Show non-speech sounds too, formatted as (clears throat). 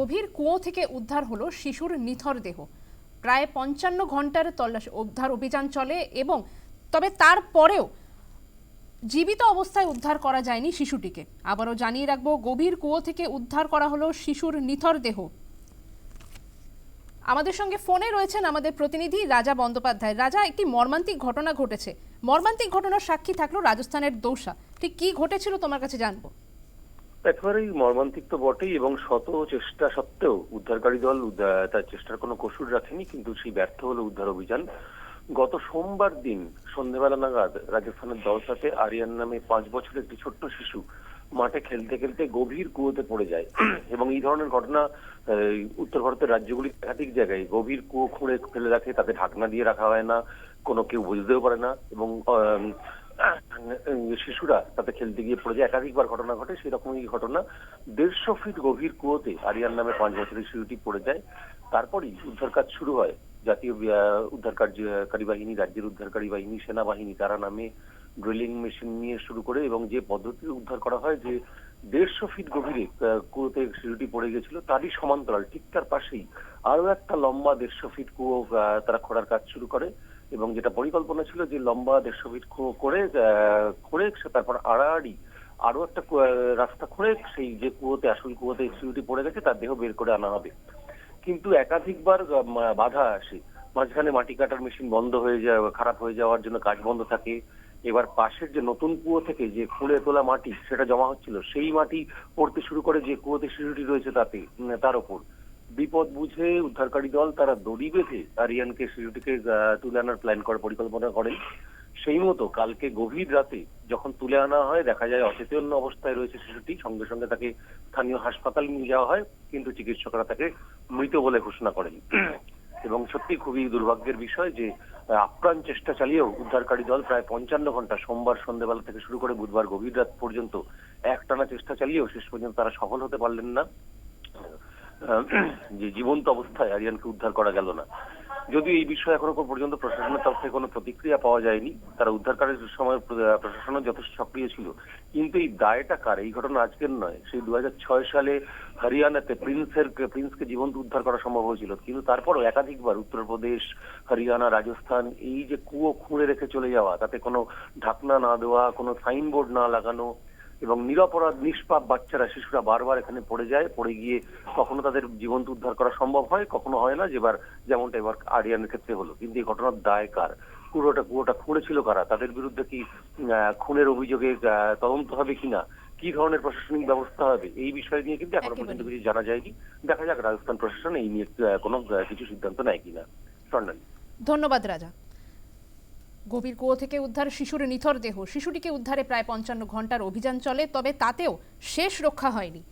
গভীর কুয়ো থেকে উদ্ধার হলো শিশুর নিথর দেহ। প্রায় পঞ্চান্ন ঘণ্টার তল্লাশি, উদ্ধার অভিযান চলে এবং তবে তারপরেও জীবিত অবস্থায় উদ্ধার করা যায়নি শিশুটিকে। আবারও জানিয়ে রাখব, গভীর কুয়ো থেকে উদ্ধার করা হলো শিশুর নিথর দেহ। আমাদের সঙ্গে ফোনে রয়েছেন আমাদের প্রতিনিধি রাজা বন্দ্যোপাধ্যায়। রাজা, একটি মর্মান্তিক ঘটনা ঘটেছে। মর্মান্তিক ঘটনার সাক্ষী থাকল রাজস্থানের দৌসা। ঠিক কি ঘটেছিল তোমার কাছে জানব। একেবারেই মর্মান্তিক তো বটেই এবং শত চেষ্টা সত্ত্বেও উদ্ধারকারী দল তার চেষ্টার কোনো কসুর রাখেনি, কিন্তু সেই ব্যর্থ হলো উদ্ধার অভিযান। গত সোমবার দিন সন্ধ্যেবেলা নাগাদ রাজস্থানের দলসাতে আরিয়ান নামে পাঁচ বছরের একটি ছোট্ট শিশু মাঠে খেলতে খেলতে গভীর কুয়োতে পড়ে যায়। (clears throat) এবং এই ধরনের ঘটনা উত্তর ভারতের রাজ্যগুলি একাধিক জায়গায়। গভীর কুয়ো খুঁড়ে ফেলে রাখে, তাতে ঢাকনা দিয়ে রাখা হয় না, কোনো কেউ বুঝতেও পারে না এবং শিশুরা তাতে খেলতে গিয়ে পড়ে যায়। একাধিকবার ঘটনা ঘটে সেরকমই ঘটনা। দেড়শো ফিট গভীর কুয়োতে আরিয়ান নামে পাঁচ বছরের শিশুটি পড়ে যায়। তারপরই উদ্ধার কাজ শুরু হয়। জাতীয় উদ্ধার কার্যকারী বাহিনী, রাজ্যের উদ্ধারকারী বাহিনী, সেনাবাহিনী, তারা নামে ড্রিলিং মেশিন নিয়ে শুরু করে এবং যে পদ্ধতি উদ্ধার করা হয় যে দেড়শো ফিট গভীরে কুয়োতে শিশুটি পড়ে গেছিল তারই সমান্তরাল, ঠিক তার পাশেই আরও একটা লম্বা দেড়শো ফিট কুয়ো তারা খোঁড়ার কাজ শুরু করে। এবং যেটা পরিকল্পনা ছিল যে লম্বা দেড়শো ফিট করে সে তারপর আড়াআড়ি আরও একটা রাস্তা খুঁড়ে সেই যে কুয়োতে আসল কুয়োতে শিশুটি পড়ে গেছে, তার দেহ বের করে আনা হবে। কিন্তু একাধিকবার বাধা আসে। মাঝখানে মাটি কাটার মেশিন বন্ধ হয়ে যায় খারাপ হয়ে যাওয়ার জন্য কাজ বন্ধ থাকে। এবার পাশের যে নতুন কুয়ো থেকে যে খুঁড়ে তোলা মাটি, সেটা জমা হচ্ছিল, সেই মাটি পড়তে শুরু করে যে কুয়োতে শিশুটি রয়েছে তাতে তার ওপর। বিপদ বুঝে উদ্ধারকারী দল তারা দড়ি বেঁধে আরিয়ানকে শিশুটিকে তুলে আনার প্ল্যান করার পরিকল্পনা করেন। সেই মতো কালকে গভীর রাতে যখন তুলে আনা হয়, দেখা যায় অচেতন অবস্থায় রয়েছে শিশুটি সঙ্গে সঙ্গে তাকে স্থানীয় হাসপাতালে নিয়ে যাওয়া হয়, কিন্তু চিকিৎসকরা তাকে মৃত বলে ঘোষণা করেন। (clears throat) এবং সত্যি খুবই দুর্ভাগ্যের বিষয় যে আপ্রাণ চেষ্টা চালিয়েও উদ্ধারকারী দল প্রায় পঞ্চান্ন ঘণ্টা সোমবার সন্ধ্যেবেলা থেকে শুরু করে বুধবার গভীর রাত পর্যন্ত একটানা চেষ্টা চালিয়েও শেষ পর্যন্ত তারা সফল হতে পারলেন না। (clears throat) যে জীবন্ত অবস্থায় আরিয়ানকে উদ্ধার করা গেল না। যদিও এই বিষয়ে এখনও পর্যন্ত প্রশাসনের তরফ থেকে কোনো প্রতিক্রিয়া পাওয়া যায়নি। তারা উদ্ধারকারীর সময় প্র- প্রশাসনও যথেষ্ট সক্রিয় ছিল। কিন্তু এই দায়টা কার? এই ঘটনা আজকের নয়। সেই দু হাজার ছয় সালে হরিয়ানাতে প্রিন্সের, প্রিন্সকে জীবন্ত উদ্ধার করা সম্ভব হয়েছিল। কিন্তু তারপরও একাধিকবার উত্তরপ্রদেশ, হরিয়ানা, রাজস্থান, এই যে কুয়ো খুঁড়ে রেখে চলে যাওয়া, তাতে কোনো ঢাকনা না দেওয়া, কোনো সাইনবোর্ড না লাগানো এবং নিরপরাধ নিষ্পাপ বাচ্চারা শিশুরা বারবার এখানে পড়ে যায় পড়ে গিয়ে কখনো তাদের জীবন্ত উদ্ধার করা সম্ভব হয় কখনো হয় না যেবার যেমনটা এবার আরিয়ানের ক্ষেত্রে হলো। কিন্তু এই ঘটনার দায় কার? কুয়োটা কুয়োটা খুঁড়েছিল কারা? তাদের বিরুদ্ধে কি খুনের অভিযোগে তদন্ত হবে কিনা? কি ধরনের প্রশাসনিক ব্যবস্থা হবে? এই বিষয় নিয়ে কিন্তু এখনও পর্যন্ত কিছু জানা যায়নি। দেখা যাক রাজস্থান প্রশাসন এই নিয়ে কোনো কিছু সিদ্ধান্ত নেয় কিনা। স্বর্ণালী। ধন্যবাদ রাজা। গভীর কুয়ো থেকে উদ্ধার শিশুর নিথর দেহ। শিশুটিকে উদ্ধারে প্রায় পঞ্চান্ন ঘণ্টার অভিযান চলে, তবে তাতেও শেষ রক্ষা হয়নি।